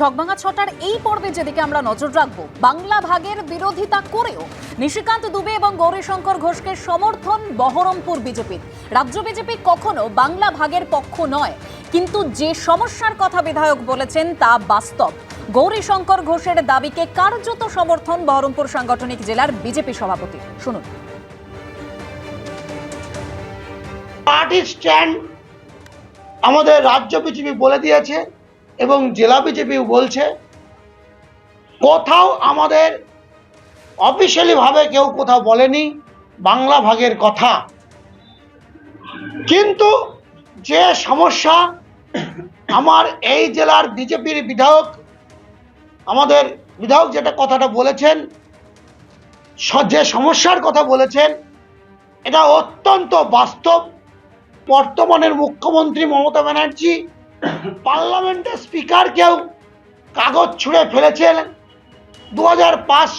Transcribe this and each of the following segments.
ছকভাঙা ছটার এই পর্বে যেদিকে আমরা নজর রাখব, বাংলা ভাগের বিরোধিতা করেও নিশিকান্ত দুবে এবং গৌরীশঙ্কর ঘোষকে সমর্থন বহরমপুর বিজেপির। রাজ্য বিজেপি কখনো বাংলা ভাগের পক্ষ নয়, কিন্তু যে সমস্যার কথা বিধায়ক বলেছেন তা বাস্তব। গৌরীশঙ্কর ঘোষের দাবিকে কার্যত সমর্থন বহরমপুর সাংগঠনিক জেলার বিজেপি সভাপতি। শুনুন। আমাদের রাজ্য বিজেপি বলে দিয়েছে এবং জেলা বিজেপিও বলছে, কোথাও আমাদের অফিসিয়ালি ভাবে কেউ কোথাও বলেনি, বাংলা ভাগের কথা। কিন্তু যে সমস্যা, আমার এই জেলার বিজেপির বিধায়ক, আমাদের বিধায়ক যেটা কথাটা বলেছেন যে সমস্যার কথা বলেছেন, এটা অত্যন্ত বাস্তব। বর্তমানের মুখ্যমন্ত্রী মমতা ব্যানার্জি পার্লামেন্টের স্পিকারকেও কাগজ ছুঁড়ে ফেলেছেন। দু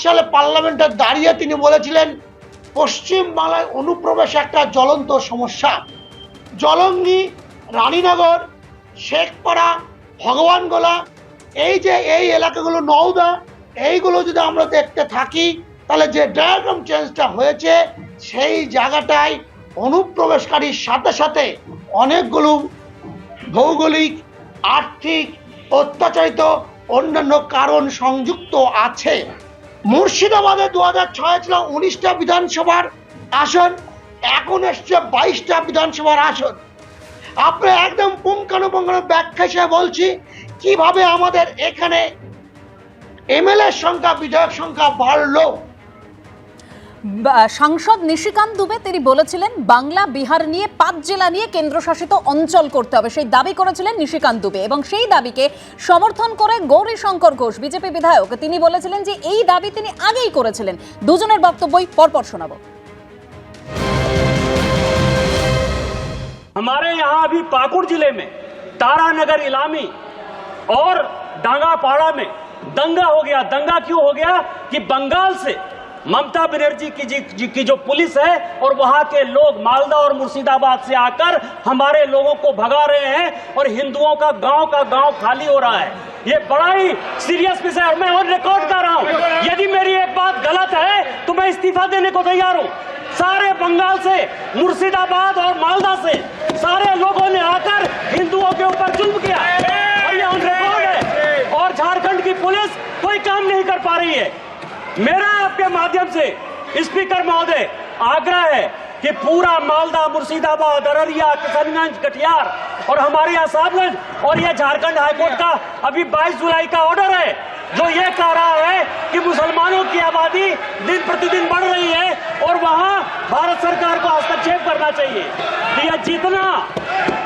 সালে পার্লামেন্টে দাঁড়িয়ে তিনি বলেছিলেন পশ্চিম বাংলায় অনুপ্রবেশ একটা জ্বলন্ত সমস্যা। জলঙ্গি, রানীনগর, শেখপাড়া, ভগবানগোলা, এই যে এই এলাকাগুলো নওদা, এইগুলো যদি আমরা দেখতে থাকি, তাহলে যে ডায়াগ্রাম চেঞ্জটা হয়েছে, সেই জায়গাটায় অনুপ্রবেশকারীর সাথে সাথে অনেকগুলো ভৌগোলিক, আর্থিক, অত্যাচারিত অন্যান্য কারণ সংযুক্ত আছে। মুর্শিদাবাদে দু হাজার ছয় ছিল উনিশটা বিধানসভার আসন, এখন এসছে বাইশটা বিধানসভার আসন। আপনি একদম পুঙ্খানুপুঙ্খানু ব্যাখ্যা হিসেবে বলছি, কীভাবে আমাদের এখানে এমএলএ সংখ্যা, বিধায়ক সংখ্যা বাড়লো? সাংসদ নিশিকান্ত দুবে তিনি বলেছিলেন বাংলা বিহার নিয়ে পাঁচ জেলা নিয়ে কেন্দ্রশাসিত অঞ্চল করতে হবে সেই দাবি করেছিলেন নিশিকান্ত দুবে এবং সেই দাবিকে সমর্থন করে গৌরী শঙ্কর ঘোষ বিজেপি বিধায়ক তিনি বলেছিলেন যে এই দাবি তিনি আগেই করেছিলেন দুজনের বক্তব্যই পরপর শোনাবো हमारे यहाँ अभी पाकुड़ जिले में तारानगर इलामी और डांगापाड़ा में दंगा हो गया दंगा क्यों हो गया कि बंगाल से ममता बनर्जी की जी, जी की जो पुलिस है और वहाँ के लोग मालदा और मुर्शिदाबाद से आकर हमारे लोगों को भगा रहे हैं और हिंदुओं का गाँव का गाँव खाली हो रहा है। ये बड़ा ही सीरियस विषय है। मैं और रिकॉर्ड कर रहा हूँ। यदि मेरी एक बात गलत है तो मैं इस्तीफा देने को तैयार हूँ। सारे बंगाल से मुर्शिदाबाद और मालदा से सारे लोगों ने आकर हिंदुओं के ऊपर जुल्म किया। और ये ऑन रिकॉर्ड है। और झारखंड की पुलिस कोई काम नहीं कर पा रही है। मेरा आपके माध्यम से स्पीकर महोदय, आग्रह है कि पूरा मालदा, मुर्शिदाबाद, अररिया, किशनगंज, कटिहार और हमारे यहाँ साहबगंज और यह झारखंड हाईकोर्ट का अभी 22 जुलाई का ऑर्डर है, जो ये कह रहा है कि मुसलमानों की आबादी दिन प्रतिदिन बढ़ रही है और वहाँ भारत सरकार को हस्तक्षेप करना चाहिए। तो ये जितना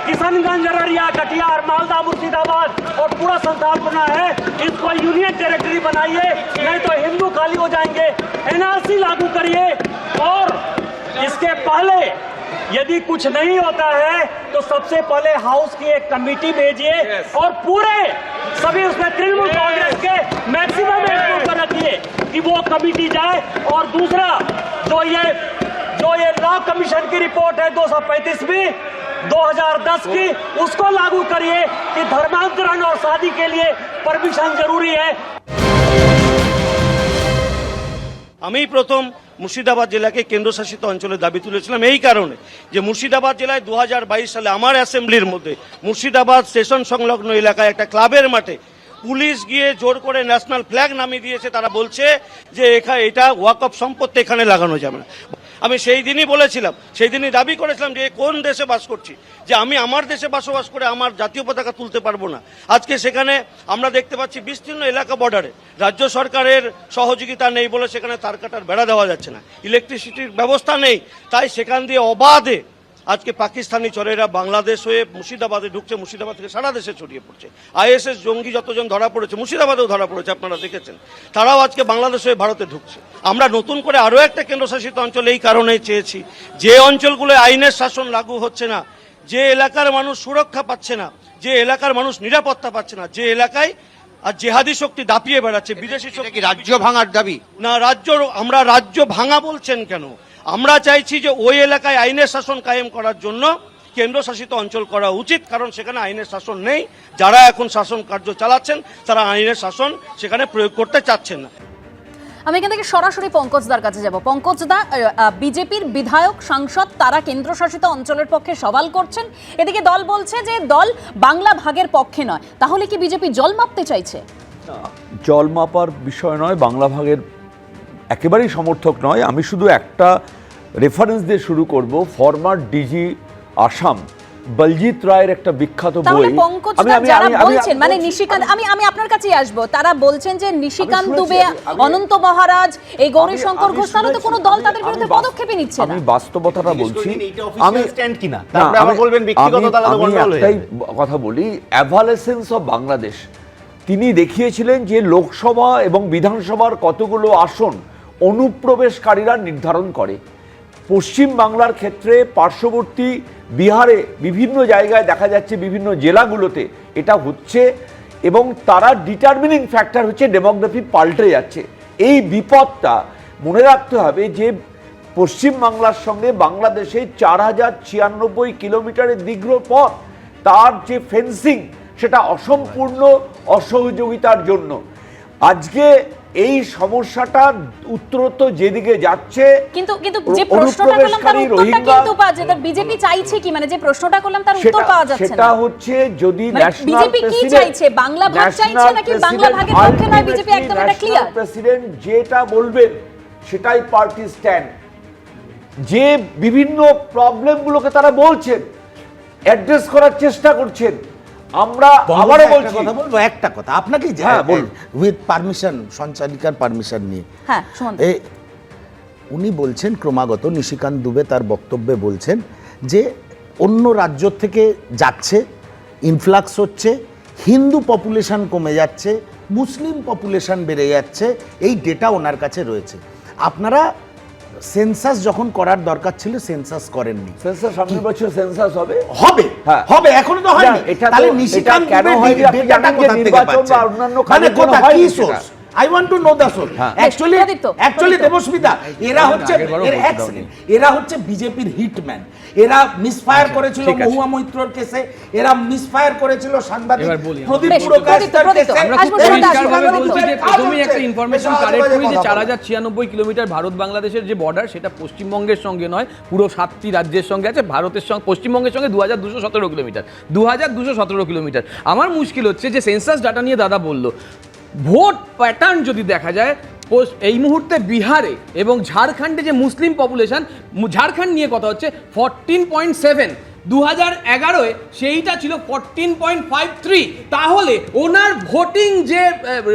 किशनगंज अररिया कटिहार मालदा मुर्शिदाबाद और पूरा संसार बना है। इसको यूनियन टेरिटरी बनाइए नहीं तो हिंदू खाली हो जाएँगे। एनआरसी लागू करिए। और इसके पहले यदि कुछ नहीं होता है तो सबसे पहले हाउस की एक कमेटी भेजिए और पूरे सभी उसमें तृणमूल कांग्रेस के मैक्सिमम पर रखिए कि वो कमेटी जाए। और दूसरा जो ये जो ये लॉ कमीशन की रिपोर्ट है 235 2010 की उसको लागू करिए कि धर्मांतरण और शादी के लिए परमिशन जरूरी है আমি প্রথম মুর্শিদাবাদ জেলাকে কেন্দ্রশাসিত অঞ্চলের দাবি তুলেছিলাম এই কারণে যে মুর্শিদাবাদ জেলায় দু সালে আমার অ্যাসেম্বলির মধ্যে মুর্শিদাবাদ স্টেশন সংলগ্ন এলাকায় একটা ক্লাবের মাঠে পুলিশ গিয়ে জোর করে ন্যাশনাল ফ্ল্যাগ নামিয়ে দিয়েছে তারা বলছে যে এখানে এটা ওয়াকফ সম্পত্তি এখানে লাগানো যাবে না আমি সেই দিনই বলেছিলাম, সেই দিনই দাবি করেছিলাম যে কোন দেশে বাস করছি, যে আমি আমার দেশে বসবাস করে আমার জাতীয় পতাকা তুলতে পারব না। আজকে সেখানে আমরা দেখতে পাচ্ছি বিস্তীর্ণ এলাকা বর্ডারে রাজ্য সরকারের সহযোগিতা নেই বলে সেখানে তার কাটার বেড়া দেওয়া যাচ্ছে না। ইলেকট্রিসিটির ব্যবস্থা নেই, তাই সেখান দিয়ে অবাধে আজকে পাকিস্তানি চরেরা বাংলাদেশ হয়ে মুর্শিদাবাদে ঢুকছে মুর্শিদাবাদ থেকে সারা দেশে ছড়িয়ে পড়ছে। আইএসএস জঙ্গি যতজন ধরা পড়েছে মুর্শিদাবাদেও ধরা পড়েছে আপনারা দেখেছেন। তারাও আজকে বাংলাদেশ হয়ে ভারতে ঢুকছে। আমরা নতুন করে আরও একটা কেন্দ্রশাসিত অঞ্চল এই কারণে চেয়েছি। যে অঞ্চলগুলোয় আইনের শাসন লাগু হচ্ছে না যে এলাকার মানুষ সুরক্ষা পাচ্ছে না যে এলাকার মানুষ নিরাপত্তা পাচ্ছে না যে এলাকায় আর জেহাদি শক্তি দাপিয়ে বেড়াচ্ছে বিদেশি শক্তি রাজ্য ভাঙার দাবি? না রাজ্য আমরা রাজ্য ভাঙা বলছেন কেন? আমরা চাইছি যে ওই এলাকায় আইনের শাসন কায়েম করার জন্য কেন্দ্রশাসিত অঞ্চল করা উচিত কারণ সেখানে আইনের শাসন নেই। যারা এখন শাসন কার্য চালাচ্ছেন তারা আইনের শাসন সেখানে প্রয়োগ করতে চাচ্ছেন না। আমি এখান থেকে সরাসরি পঙ্কজদার কাছে যাব। পঙ্কজদা বিজেপির বিধায়ক সাংসদ তারা কেন্দ্রশাসিত অঞ্চলের পক্ষে সওয়াল করছেন। এদিকে দল বলছে যে দল বাংলা ভাগের পক্ষে নয়। তাহলে কি বিজেপি জল মাপতে চাইছে? জল মাপার বিষয় নয় বাংলা ভাগের একেবারেই সমর্থক নয় আমি শুধু একটা রেফারেন্স দিয়ে শুরু করব ফরমার ডিজি আসাম বলজিৎ রায়ের একটা বিখ্যাত বই। পঙ্কজদা যারা বলছেন মানে নিশিকান্ত আমি আমি আপনার কাছেই আসব। তারা বলছেন যে নিশিকান্ত দুবে অনন্ত মহারাজ এই গৌরী আমি- শঙ্কর আমি ঘোষ তো কোনো দল তাদের আমি বিরুদ্ধে পদক্ষেপই নিচ্ছে না। আমি বাস্তবতাটা বলছি। আমি স্ট্যান্ড কিনা? তারপরে আবার আমি- বলবেন ব্যক্তিগত আমি- তাহলে আমি গন্ডগোল হয়ে একটাই কথা বলি অ্যাভালেসেন্স অফ বাংলাদেশ তিনি দেখিয়েছিলেন যে লোকসভা এবং বিধানসভার কতগুলো আসন অনুপ্রবেশকারীরা নির্ধারণ করে। পশ্চিম বাংলার ক্ষেত্রে পার্শ্ববর্তী বিহারে বিভিন্ন জায়গায় দেখা যাচ্ছে বিভিন্ন জেলাগুলোতে এটা হচ্ছে এবং তারা ডিটারমিনিং ফ্যাক্টর হচ্ছে ডেমোগ্রাফি পাল্টে যাচ্ছে। এই বিপদটা মনে রাখতে হবে যে পশ্চিম বাংলার সঙ্গে বাংলাদেশে চার হাজার ছিয়ানব্বই কিলোমিটারের দীর্ঘ পথ, তার যে ফেন্সিং সেটা অসম্পূর্ণ অসহযোগিতার জন্য। আজকে এই সমস্যাটা উত্তরোত্তর যেদিকে যাচ্ছে কিন্তু কিন্তু যে প্রশ্নটা করলাম তার উত্তরটা কিন্তু পাওয়া যায় বিজেপি চাইছে কি মানে যে প্রশ্নটা করলাম তার উত্তর পাওয়া যাচ্ছে সেটা হচ্ছে যদি মানে ন্যাশনাল BJP কি চাইছে? বাংলা ভাগ চাইছে নাকি বাংলা ভাগের পক্ষে নয়? BJP একদম এটা clear। প্রেসিডেন্ট যেটা বলবেন সেটাই পার্টি স্ট্যান্ড যে বিভিন্ন প্রবলেমগুলোকে তারা বলছেন অ্যাড্রেস করার চেষ্টা করছেন আমরা আবারও একটা বলছি। কথা বলব একটা কথা। আপনাকে হ্যাঁ, বলুন। উইথ পারমিশন সঞ্চালিকার পারমিশন নিয়ে। হ্যাঁ উনি বলছেন ক্রমাগত নিশিকান্ত দুবে তার বক্তব্যে বলছেন যে অন্য রাজ্য থেকে যাচ্ছে ইনফ্লাক্স হচ্ছে হিন্দু পপুলেশন কমে যাচ্ছে মুসলিম পপুলেশন বেড়ে যাচ্ছে এই ডেটা ওনার কাছে রয়েছে। আপনারা সেন্সাস যখন করার দরকার ছিল সেন্সাস করেননি। সেন্সাস সামনের বছর সেন্সাস হবে? হবে হ্যাঁ। হবে এখনও তো হয়নি। তাহলে নিশিকান্ত কেন হয়? আপনি জানেন যে কোথা থেকে নির্বাচন বা অন্যান্য মানে কোথা কি source I want to know the source হ্যাঁ। Actually actually. দেবস্মিতা এরা হচ্ছে এর হচ্ছে বিজেপির হিটম্যান এরা মিসফায়ার করেছিল মহুয়া মৈত্রর কেসে এরা মিসফায়ার করেছিল সাংবাদিক। প্রদীপ প্রদীপ, কেসে আসব। প্রথমেই একটা ইনফরমেশন কালেক্ট করি যে কথা চার বলো। হাজার ছিয়ানব্বই কিলোমিটার ভারত বাংলাদেশের যে বর্ডার সেটা পশ্চিমবঙ্গের সঙ্গে নয় পুরো সাতটি রাজ্যের সঙ্গে আছে ভারতের সঙ্গে পশ্চিমবঙ্গের সঙ্গে দু হাজার দুশো সতেরো কিলোমিটার দু হাজার দুশো সতেরো কিলোমিটার আমার মুশকিল হচ্ছে যে সেন্সাস ডাটা নিয়ে দাদা বলল ভোট প্যাটার্ন যদি দেখা যায় এই মুহূর্তে বিহারে এবং ঝাড়খণ্ডে যে মুসলিম পপুলেশন ঝাড়খণ্ড নিয়ে কথা হচ্ছে ফরটিন পয়েন্ট সেভেন দু হাজার এগারোয় সেইটা ছিল ফোরটিন পয়েন্ট ফাইভ থ্রি তাহলে ওনার ভোটিং যে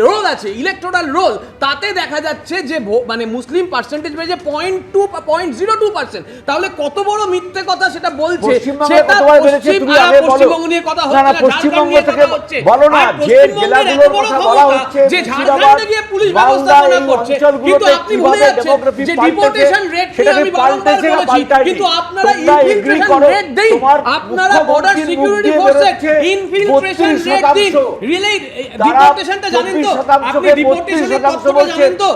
রোল আছে ইলেকট্রাল রোল তাতে দেখা যাচ্ছে যে মানে মুসলিম পার্সেন্টেজ বেড়েছে point two point zero two percent তাহলে কত বড় মিথ্যে কথা সেটা বলছে? সেটা। পশ্চিমবঙ্গ নিয়ে কথা হচ্ছে। বলো না, যে জেলাগুলোর কথা বলা হচ্ছে, যে ঝাড়খণ্ডে গিয়ে পুলিশ ব্যবস্থাপনা করছে। কিন্তু আপনি ভুলে যাচ্ছেন যে ডিপোর্টেশন রেট নিয়ে আমি বারংবার বলেছি কিন্তু আপনারা ইনফিলট্রেশন করো, রেট দেই। আপনারা বর্ডার সিকিউরিটি ফোর্সের ইনফিলট্রেশন রেট দিন। রিলে ডিপোর্টেশনটা জানেন তো? আপনি ডিপোর্টেশনের তথ্যটা জানেন তো?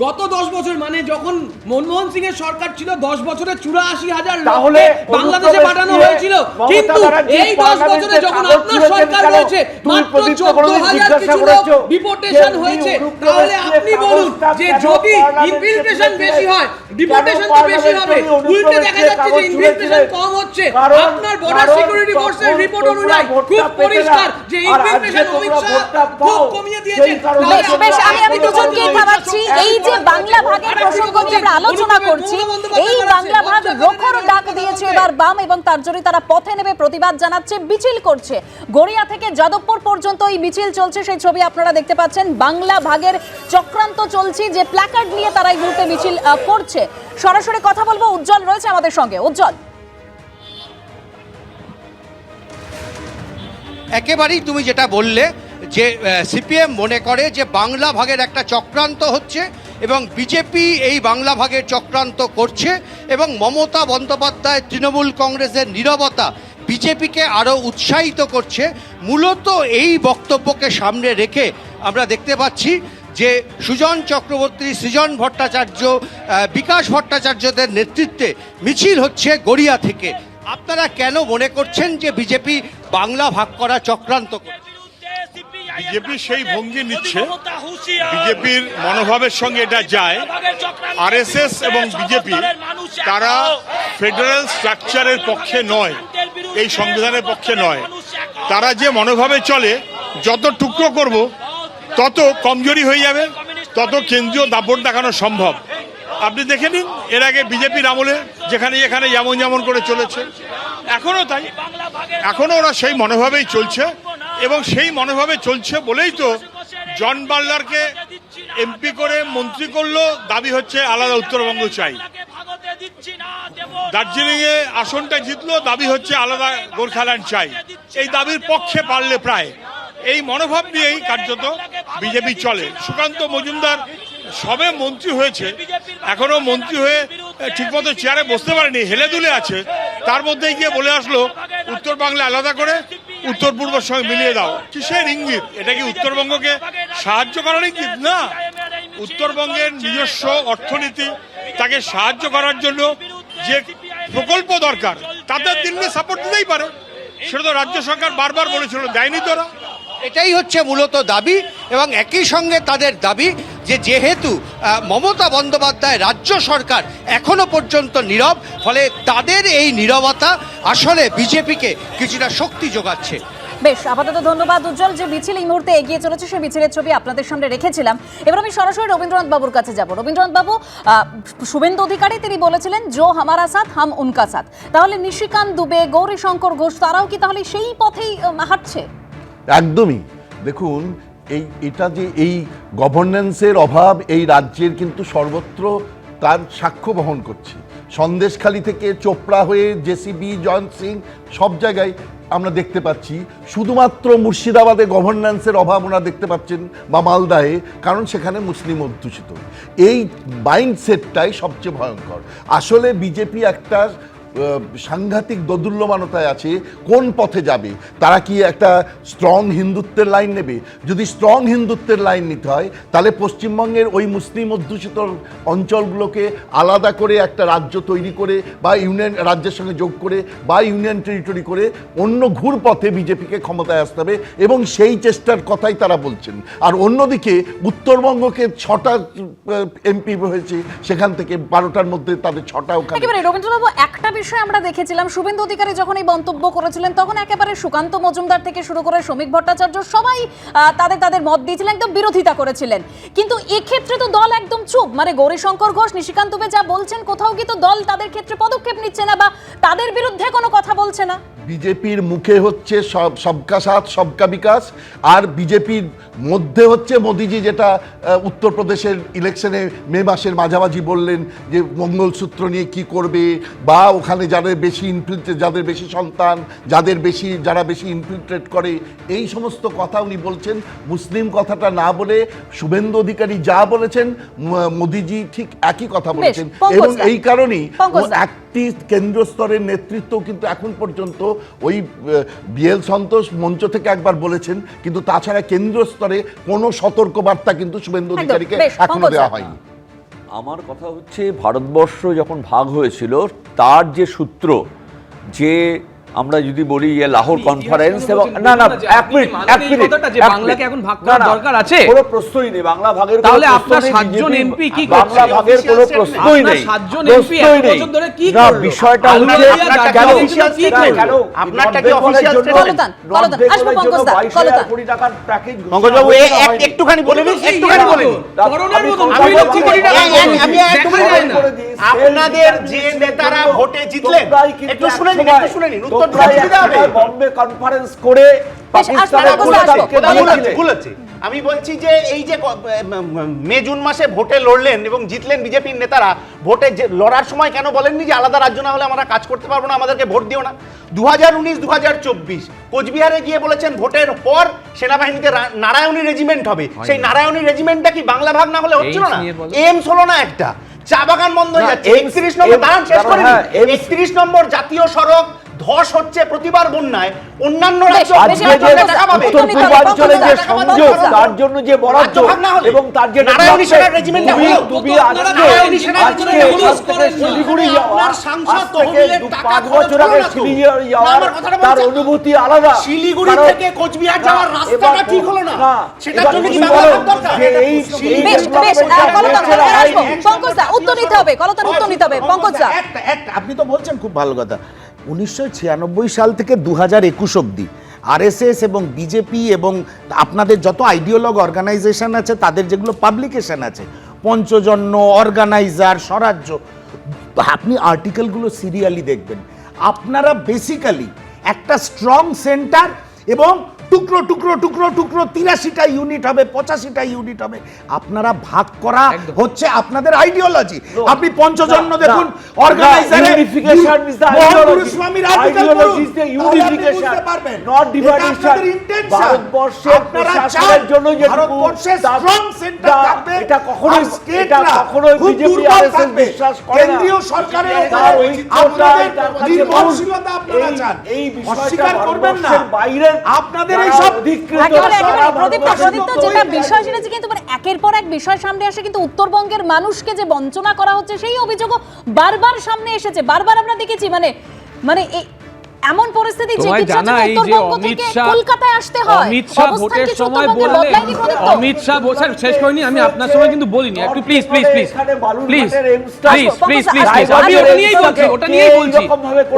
গত দশ বছর মানে যখন মনমোহন সিং এর সরকার ছিল দশ বছরে চুরাশি হাজার তাহলে লোককে বাংলাদেশে পাঠানো হয়েছিল। কিন্তু এই দশ বছরে যখন আপনার সরকার রয়েছে মাত্র চোদ্দ হাজার কিছু লোক ডিপোর্টেশন হয়েছে। তাহলে আপনি বলুন যে যদি ইনফিলট্রেশন? বেশি হয়? ডিপোর্টেশন তো বেশি হবে। উল্টে দেখা যাচ্ছে যে ইনফিলট্রেশন? কম হচ্ছে। আপনার বর্ডার সিকিউরিটি ফোর্সের রিপোর্ট অনুযায়ী খুব পরিষ্কার যে ইনফিলট্রেশন অমিত শাহ খুব কমিয়ে দিয়েছেন বেশ আমি আমি দুজনকে থামাচ্ছি এই যে বাংলা ভাগের প্রসঙ্গ নিয়ে আমরা আলোচনা করছি, এই বাংলা ভাগ রোখর ডাক দিয়েছে এবার বাম এবং তার জন্য তারা পথে নেমে প্রতিবাদ জানাচ্ছে, মিছিল করছে। গড়িয়া থেকে যাদবপুর পর্যন্ত এই মিছিল চলছে, সেই ছবি আপনারা দেখতে পাচ্ছেন। বাংলা ভাগের চক্রান্ত চলছে, যে প্ল্যাকার্ড নিয়ে তারা এই মুহূর্তে মিছিল করছে। সরাসরি কথা বলব, উজ্জ্বল রয়েছে আমাদের সঙ্গে। উজ্জ্বল। একেবারেই তুমি যেটা বললে যে সিপিএম মনে করে যে বাংলা ভাগের একটা চক্রান্ত হচ্ছে এবং বিজেপি এই বাংলা ভাগে চক্রান্ত করছে এবং মমতা বন্দ্যোপাধ্যায় তৃণমূল কংগ্রেসের নীরবতা বিজেপিকে আরও উৎসাহিত করছে, মূলত এই বক্তব্যকে সামনে রেখে আমরা দেখতে পাচ্ছি যে সুজন চক্রবর্তী, সৃজন ভট্টাচার্য বিকাশ ভট্টাচার্যদের নেতৃত্বে মিছিল হচ্ছে গড়িয়া থেকে। আপনারা কেন মনে করছেন যে বিজেপি বাংলা ভাগ করা চক্রান্ত করছে? বিজেপি সেই ভঙ্গি নিচ্ছে। বিজেপির মনোভাবের সঙ্গে এটা যায়। আরএসএস এবং বিজেপি তারা ফেডারেল স্ট্রাকচারের পক্ষে নয় এই সংবিধানের পক্ষে নয়। তারা যে মনোভাবে চলে যত টুকরো করব তত কমজোরি হয়ে যাবে তত কেন্দ্রীয় দাপট দেখানো সম্ভব। আপনি দেখে নিন এর আগে বিজেপির আমলে যেখানে যেখানে যেমন যেমন করে চলেছে। এখনও তাই। এখনও ওরা সেই মনোভাবেই চলছে। এবং সেই মনোভাবে চলছে বলেই তো জন বার্লারকে এমপি করে মন্ত্রী করল। দাবি হচ্ছে আলাদা উত্তরবঙ্গ চাই। দার্জিলিং এ আসনটা জিতলো, দাবি হচ্ছে আলাদা গোর্খাল্যান্ড চাই। এই দাবির পক্ষে পারলে প্রায়। এই মনোভাব নিয়েই কার্যত বিজেপি চলে। সুকান্ত মজুমদার সবে মন্ত্রী হয়েছে এখনও মন্ত্রী হয়ে ঠিকমতো চেয়ারে বসতে পারেনি, হেলে দুলে আছে। তার মধ্যেই গিয়ে বলে আসলো উত্তর বাংলা আলাদা করে উত্তর পূর্বের সঙ্গে মিলিয়ে দাও। কিসের ইঙ্গিত? এটা কি উত্তরবঙ্গকে সাহায্য করার ইঙ্গিত? না। উত্তরবঙ্গের নিজস্ব অর্থনীতি, তাকে সাহায্য করার জন্য যে প্রকল্প দরকার, তাদের দিল্লি সাপোর্ট দিতেই পারে। সেটা তো রাজ্য সরকার বারবার বলেছিল, দেয়নি তোরা। এটাই হচ্ছে মূলত দাবি, এবং একই সঙ্গে তাদের দাবি যে যেহেতু মমতা বন্দ্যোপাধ্যায় রাজ্য সরকার এখনও পর্যন্ত নীরব ফলে তাদের এই নীরবতা আসলে বিজেপিকে কিছুটা শক্তি যোগাচ্ছে। বেশ আপাতত ধন্যবাদ উজ্জ্বল যে মিছিল এই মুহূর্তে এগিয়ে চলেছে সেই মিছিলের ছবি আপনাদের সামনে রেখেছিলাম। এবার আমি সরাসরি রবীন্দ্রনাথ বাবুর কাছে যাব। রবীন্দ্রনাথ বাবু শুভেন্দু অধিকারী তিনি বলেছিলেন জো হামারা সাথ হাম উনকা সাথ। তাহলে নিশিকান্ত দুবে গৌরী শঙ্কর ঘোষ তারাও কি তাহলে সেই পথেই হাঁটছে? একদমই। দেখুন এই, এটা যে এই গভর্নেন্সের অভাব এই রাজ্যের কিন্তু সর্বত্র তার সাক্ষ্য বহন করছে। সন্দেশখালি থেকে চোপড়া হয়ে জেসিবি, জয়ন্ত সিং সব জায়গায় আমরা দেখতে পাচ্ছি। শুধুমাত্র মুর্শিদাবাদে গভর্নেন্সের অভাব ওনারা দেখতে পাচ্ছেন বা মালদাহে কারণ সেখানে মুসলিম অধ্যুষিত। এই মাইন্ডসেটটাই সবচেয়ে ভয়ঙ্কর। আসলে বিজেপি একটা সাংঘাতিক দোদুল্যমানতায় আছে, কোন পথে যাবে? তারা কি একটা স্ট্রং হিন্দুত্বের লাইন নেবে? যদি স্ট্রং হিন্দুত্বের লাইন নিতে হয়, তাহলে পশ্চিমবঙ্গের ওই মুসলিম অধ্যুষিত অঞ্চলগুলোকে আলাদা করে একটা রাজ্য তৈরি করে, বা ইউনিয়ন, রাজ্যের সঙ্গে যোগ করে, বা ইউনিয়ন টেরিটরি করে অন্য ঘুর পথে বিজেপিকে ক্ষমতায় আসতে হবে, এবং সেই চেষ্টার কথাই তারা বলছেন। আর অন্যদিকে, উত্তরবঙ্গকে ছটা এমপি হয়েছে, সেখান থেকে বারোটার মধ্যে তাদের ছটা ওখানে রবীন্দ্রবাবু, একটা বিষয় আমরা দেখেছিলাম, শুভেন্দু অধিকারী যখন এই মন্তব্য করেছিলেন, তখন একেবারে সুকান্ত মজুমদার থেকে শুরু করে শ্রমিক ভট্টাচার্য সবাই তাদের তাদের মত দিয়েছিলেন, একদম বিরোধিতা করেছিলেন। কিন্তু এক্ষেত্রে তো দল একদম চুপ। মানে গৌরীশঙ্কর ঘোষ, নিশিকান্ত যা বলছেন, কোথাও কি তো দল তাদের ক্ষেত্রে পদক্ষেপ নিচ্ছে না বা তাদের বিরুদ্ধে কোনো কথা বলছে না? বিজেপির মুখে হচ্ছে সব, সবকা সাথ, সবকা বিকাশ, আর বিজেপির মধ্যে হচ্ছে মোদিজি যেটা উত্তরপ্রদেশের ইলেকশনে মে মাসের মাঝামাঝি বললেন যে মঙ্গলসূত্র নিয়ে কি করবে, বা ওখানে যাদের বেশি ইনফিল্ট্রেট যাদের বেশি সন্তান যাদের বেশি যারা বেশি ইনফিল্ট্রেট করে এই সমস্ত কথা উনি বলছেন। মুসলিম কথাটা না বলে শুভেন্দু অধিকারী যা বলেছেন মোদিজি ঠিক একই কথা বলেছেন। এবং এই কারণেই একটি কেন্দ্র স্তরের নেতৃত্ব কিন্তু এখন পর্যন্ত ওই বিএল সন্তোষ মঞ্চ থেকে একবার বলেছেন। কিন্তু তাছাড়া কেন্দ্র স্তরে কোনো সতর্কবার্তা কিন্তু শুভেন্দু অধিকারীকে এখনও দেওয়া হয়নি। আমার কথা হচ্ছে ভারতবর্ষ যখন ভাগ হয়েছিল তার যে সূত্র যে আমরা যদি বলি যে লাহোর কনফারেন্স এবং না না এক মিনিট এক মিনিট বাংলাকে এখন ভাগ করার দরকার আছে? কোনো প্রশ্নই নেই বাংলা ভাগের তাহলে আপনার সাতজন MP কি বাংলা ভাগের কোনো প্রশ্নই নেই। সাতজন MP এত বছর ধরে কি না বিষয়টা আলু হচ্ছে কেন-? আপনারটা কি statement? কলতান, কলতান, আসব পঙ্কজ দা, 22,000 কলতান। কোটি টাকার প্যাকেজ পঙ্কজবাবু এ- এক- একটুখানি বলে নিন একটুখানি ইয়ে বলে নিন করোনার মতো আমি লক্ষ কোটি টাকা আমি- একটুখানি। আপনাদের যে নেতারা ভোটে জিতলেন, একটু শুনে নিন, একটু শুনে নিন, বম্বে কনফারেন্স করে। আমি বলছি যে এই যে ম- জুন মাসে ভোটে লড়লেন এবং জিতলেন বিজেপির নেতারা ভোটে লড়ার সময় কেন বলেননি যে আলাদা রাজ্য না হলে আমরা কাজ করতে পারব না আমাদেরকে ভোট দিও না? দু হাজার উনিশ দু হাজার চব্বিশ কোচবিহারে গিয়ে বলেছেন ভোটের পর সেনাবাহিনীতে নারায়ণী রেজিমেন্ট হবে। সেই নারায়ণী রেজিমেন্টটা কি বাংলা ভাগ না হলে হচ্ছিল না? এমস হলো না একটা। চা বাগান বন্ধ হয়ে যাচ্ছে। একত্রিশ নম্বর দাঁড়ান শেষ করে হ্যাঁ, একত্রিশ নম্বর জাতীয় সড়ক ধস হচ্ছে প্রতিবার বন্যায় অন্যান্য রাজ্য আজকে যে বেশ, দেখা পাবে। উত্তর পূর্বাঞ্চলে যে সংযোগ তার জন্য যে বরাদ্দ রাজ্য এবং তার যে নারায়ণী সেনার রেজিমেন্টটা তুমি আজকে আজকে রেজিমেন্টটা এখান থেকে হলো। শিলিগুড়ি আপনার সাংসদ তহবিলের টাকা বছর আগে শিলিগুড়ি যাওয়ার তার অনুভূতি আলাদা শিলিগুড়ি থেকে কোচবিহার যাওয়ার রাস্তাটা ঠিক হলো না। সেটার জন্য কি দরকার? এই বেশ বেশ উত্তর নিতে হবে উত্তর নিতে হবে পঙ্কজ দা আপনি তো বলছেন খুব ভালো কথা উনিশশো ছিয়ানব্বই সাল থেকে দু হাজার একুশ অব্দি আরএসএস এবং বিজেপি এবং আপনাদের যত আইডিওলগ অর্গানাইজেশন আছে, তাদের যেগুলো পাবলিকেশন আছে, পঞ্চজন্য অর্গানাইজার স্বরাজ্য, আপনি আর্টিকেলগুলো সিরিয়ালি দেখবেন। আপনারা বেসিক্যালি একটা স্ট্রং সেন্টার এবং টুকরো টুকরো টুকরো টুকরো তিরাশিটা ইউনিট হবে পঁচাশিটা ইউনিট হবে। আপনারা ভাগ করা হচ্ছে আপনাদের আইডিওলজি আপনি পঞ্চজন্য দেখুন। কেন্দ্রীয় সরকারের করবেন না। আপনাদের যেটা বিষয় সেটা কিন্তু মানে একের পর এক বিষয় সামনে আসে কিন্তু উত্তরবঙ্গের মানুষকে যে বঞ্চনা করা হচ্ছে সেই অভিযোগও বারবার সামনে এসেছে বারবার আমরা দেখেছি মানে মানে এমন পরিস্থিতি যে কিছু কিছু উত্তরবঙ্গ থেকে কলকাতায় আসতে হয়। অমিত শাহ ভোটের সময় বললেন অমিত শাহ বলছেন শেষ করিনি আমি আপনার সময় কিন্তু বলিনি। একটু please please please please please please please please আমি ওটা নিয়েই বলছি ওটা নিয়েই বলছি।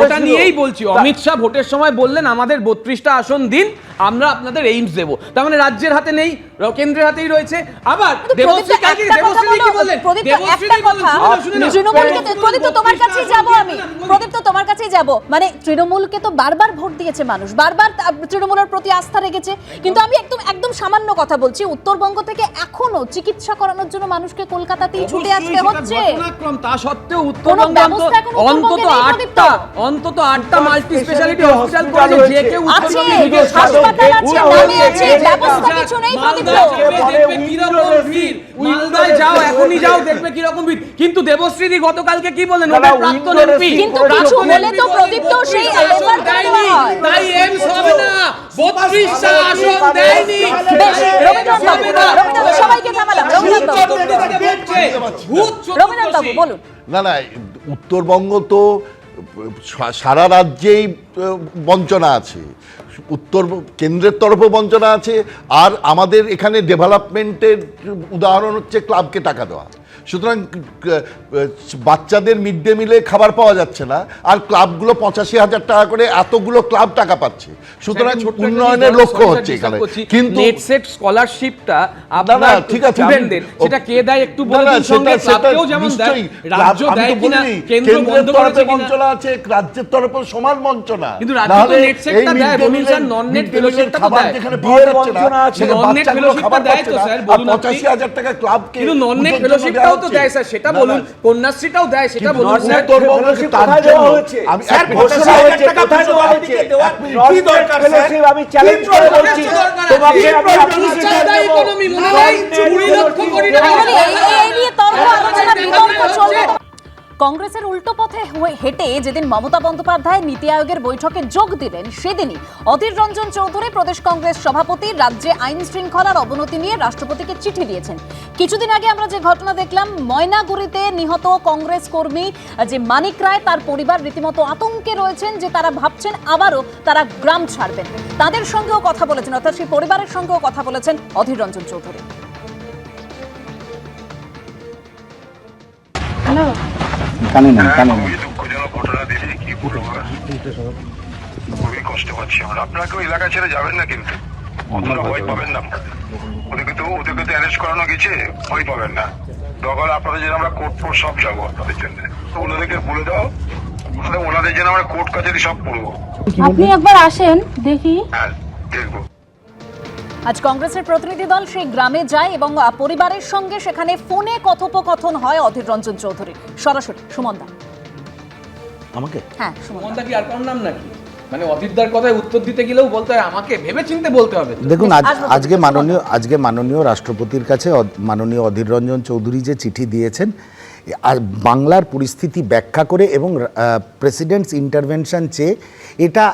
ওটা নিয়েই বলছি। অমিত শাহ ভোটের সময় বললেন আমাদের বত্রিশটা আসন দিন আমরা আপনাদের এইমস দেবো। তার মানে রাজ্যের হাতে নেই কেন্দ্রের হাতেই রয়েছে। আবার দেবশ্রী কথা দেবশ্রী কি বলো, বললেন? দেবশ্রী একটা কি বললেন? কথা, শুনুন, শুনুন তোমার কাছেই যাব আমি। আমি বলি। প্রদীপ্ত তোমার কাছেই যাব। মানে তৃণমূলকে তো বারবার ভোট দিয়েছে মানুষ বারবার তৃণমূলের প্রতি আস্থা রেখেছে। কিন্তু আমি একদম একদম সামান্য কথা বলছি উত্তরবঙ্গ থেকে এখনও চিকিৎসা করানোর জন্য মানুষকে কলকাতাতেই ছুটে আসতে হচ্ছে। তা সত্ত্বেও উত্তরবঙ্গে অন্তত- আটটা অন্তত আটটা মাল্টি স্পেশালিটি হসপিটাল করেছে যে কেউ আছে উত্তরবঙ্গে হাসপাতাল আছে নামে আছে ব্যবস্থা কিছু নেই ভিড়। মালদায় যাও এখনই যাও দেখবে কীরকম ভিড়। কিন্তু দেবশ্রীদি গতকালকে কি বললেন? দাদা, প্রাক্তন এমপি। কিন্তু কিছু হলে তো সেই এলাকার দেওয়া হয়। তাই এমস হবে না আসন দেয়নি। বেশ, রবীন্দ্রনাথ বাবু, সবাইকে থামালাম, রবীন্দ্রনাথ বাবু বলুন। না না উত্তরবঙ্গ তো সারা রাজ্যেই বঞ্চনা আছে। উত্তর কেন্দ্রের তরফে বঞ্চনা আছে। আর আমাদের এখানে ডেভেলপমেন্টের উদাহরণ হচ্ছে ক্লাবকে টাকা দেওয়া। সুতরাং বাচ্চাদের মিড ডে মিলে খাবার পাওয়া যাচ্ছে না আর ক্লাবগুলো পঁচাশি হাজার টাকা করে এতগুলো ক্লাব টাকা পাচ্ছে। সুতরাং উন্নয়নের লক্ষ্য হচ্ছে এখানে। কিন্তু নেট সেট স্কলারশিপটা আপনার ঠিক আছে, সেটা কে দেয় একটু সঙ্গে ক্লাবকেও যেমন দেয় রাজ্য দেয় কিনা কেন্দ্র বন্ধ করেছে বঞ্চনা আছে রাজ্যের তরফে সমান বঞ্চনা কিন্তু রাজ্য তো দেয়, mid day বলুন meal- sir, non-net mid day meal fellowship টা তো দেয়। যেখানে বিয়ের পাওয়া যাচ্ছে না, বঞ্চনা আছে। সেখানে Non-net বাচ্চাগুলো fellowship টা খাবার দেয় তো স্যার, বলুন 85,000 টাকা ক্লাবকে কিন্তু নন নেট জন্য তো দেয় স্যার সেটা বলুন কন্যাশ্রীটাও দেয় সেটা বলুন। আমি চ্যালেঞ্জ কংগ্রেসের উল্টো পথে হেঁটে যেদিন মমতা বন্দ্যোপাধ্যায় নীতি আয়োগের বৈঠকে যোগ দিলেন, সেদিনই অধীর রঞ্জন চৌধুরী প্রদেশ কংগ্রেস সভাপতি রাজ্যে আইন শৃঙ্খলার অবনতি নিয়ে রাষ্ট্রপতিকে চিঠি দিয়েছেন। কিছুদিন আগে আমরা যে ঘটনা দেখলাম, ময়নাগুড়িতে নিহত কংগ্রেস কর্মী যে মানিক রায়, তার পরিবার রীতিমতো আতঙ্কে রয়েছেন যে তারা ভাবছেন আবারও তারা গ্রাম ছাড়বেন। তাদের সঙ্গেও কথা বলেছেন, অর্থাৎ সেই পরিবারের সঙ্গেও কথা বলেছেন অধীর রঞ্জন চৌধুরী। খুবই দুঃখজনক ঘটনা দেখে কি বলব খুবই কষ্ট পাচ্ছি আমরা। আপনাকেও এলাকা ছেড়ে যাবেন না কিন্তু। অতটা ভয় পাবেন না। ওদেরকে তো ওদেরকে তো অ্যারেস্ট করানো গেছে ভয় পাবেন না। দরকার আপনাদের জন্য আমরা কোর্ট ফোর্ট সব যাব আপনাদের জন্য। তো ওনাদেরকে বলে দাও ওনাদের জন্য আমরা কোর্ট কাছারি সব করব। আপনি একবার আসেন দেখি। হ্যাঁ দেখব। আজ কংগ্রেসের প্রতিনিধি দল সেই গ্রামে যায় এবং পরিবারের সঙ্গে সেখানে ফোনে কথোপকথন হয় অধীর রঞ্জন চৌধুরী। সরাসরি সুমনদা আমাকে? হ্যাঁ সুমনদা মমতা কি আর কারোর নাম নাকি? মানে অদিতদার কথায় উত্তর দিতে গেলেও বলতে হয় আমাকে ভেবে চিনতে বলতে হবে দেখুন আজ আজকে মাননীয় আজকে মাননীয় রাষ্ট্রপতির কাছে মাননীয় অধীর রঞ্জন চৌধুরী যে চিঠি দিয়েছেন আর বাংলার পরিস্থিতি ব্যাখ্যা করে এবং প্রেসিডেন্টস ইন্টারভেনশন চেয়ে এটা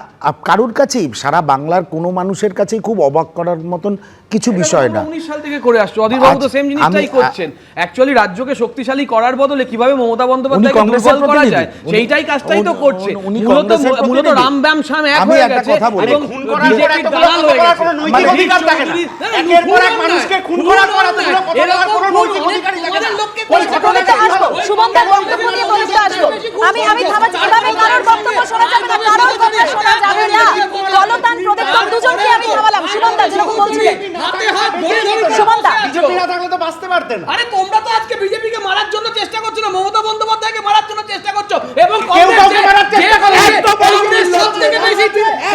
কারুর কাছেই, সারা বাংলার কোনো মানুষের কাছেই খুব অবাক করার মতন কিছু বিষয় না। উনিশ সাল থেকে করে আসছো অধীর বাবু তো সেম জিনিসটাই করছেন। অ্যাকচুয়ালি রাজ্যকে শক্তিশালী করার বদলে কীভাবে মমতা বন্দ্যোপাধ্যায়কে দুর্বল করা যায় সেইটাই কাজটাই তো করছে। মূলত মূলত রাম ব্যাম শ্যাম এক হয়ে গেছে এবং খুন করার পর বিজেপির দালাল হয়ে গেছে। নৈতিক অধিকার থাকে না। চৌধুরী- না, না, একের পর এক মানুষকে খুন করার পর নয়। এতগুলো কথা বলার এরকম কোনো নৈতিক অনেক অধিকারই থাকে না। তোমাদের লোককে ঘটনাটা আসব বক্তব্য নিয়ে আসব আমি আমি থামাচ্ছি এভাবে কারোর বক্তব্য শোনা যাবে না কারোর কথা শোনা যাবে না। কলতান প্রদীপ্ত দুজনকে আমি থামালাম সুমনদা যেরকম বলছিলেন হাতে হাত ধরে ধরে। সুমনদা। বিজেপি না থাকলে তো বাঁচতে পারতেন আরে তোমরা তো আজকে বিজেপিকে মারার জন্য চেষ্টা করছ না। মমতা বন্দ্যোপাধ্যায়কে মারার জন্য চেষ্টা করছ। এবং কেউ কাউকে মারার চেষ্টা করে। একদম কংগ্রেস সব থেকে বেশি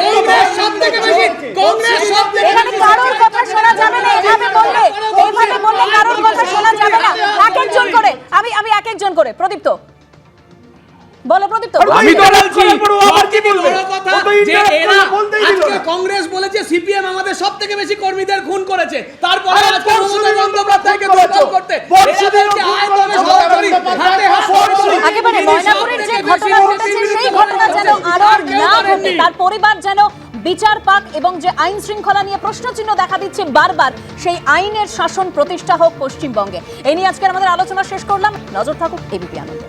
কংগ্রেস সব থেকে বেশি কংগ্রেস সব থেকে এখানে কারোর কথা শোনা যাবে না এভাবে বললে এইভাবে বললে কারোর কথা শোনা যাবে না। এক একজন করে আমি আমি এক একজন করে। প্রদীপ্ত। বলো প্রদীপ্ত আমি তো বলছি আমার কি বলব? যে এরা আজকে কংগ্রেস বলেছে সিপিএম আমাদের সব থেকে বেশি কর্মীদের খুন করেছে। তারপরে আজকে মমতা বন্দ্যোপাধ্যায়কে দুর্বল করতে। এদেরকে আয়তনে সরাসরি হাতে হাত একেবারে ময়নাপুরের যে ঘটনা ঘটেছে সেই ঘটনা যেন আরও না ঘটে তার পরিবার যেন বিচার পাক এবং যে আইন শৃঙ্খলা নিয়ে প্রশ্নচিহ্ন দেখা দিচ্ছে বারবার সেই আইনের শাসন প্রতিষ্ঠা হোক পশ্চিমবঙ্গে। এই নিয়ে আজকের আমাদের আলোচনা শেষ করলাম। নজর থাকুক এবিপি আনন্দ।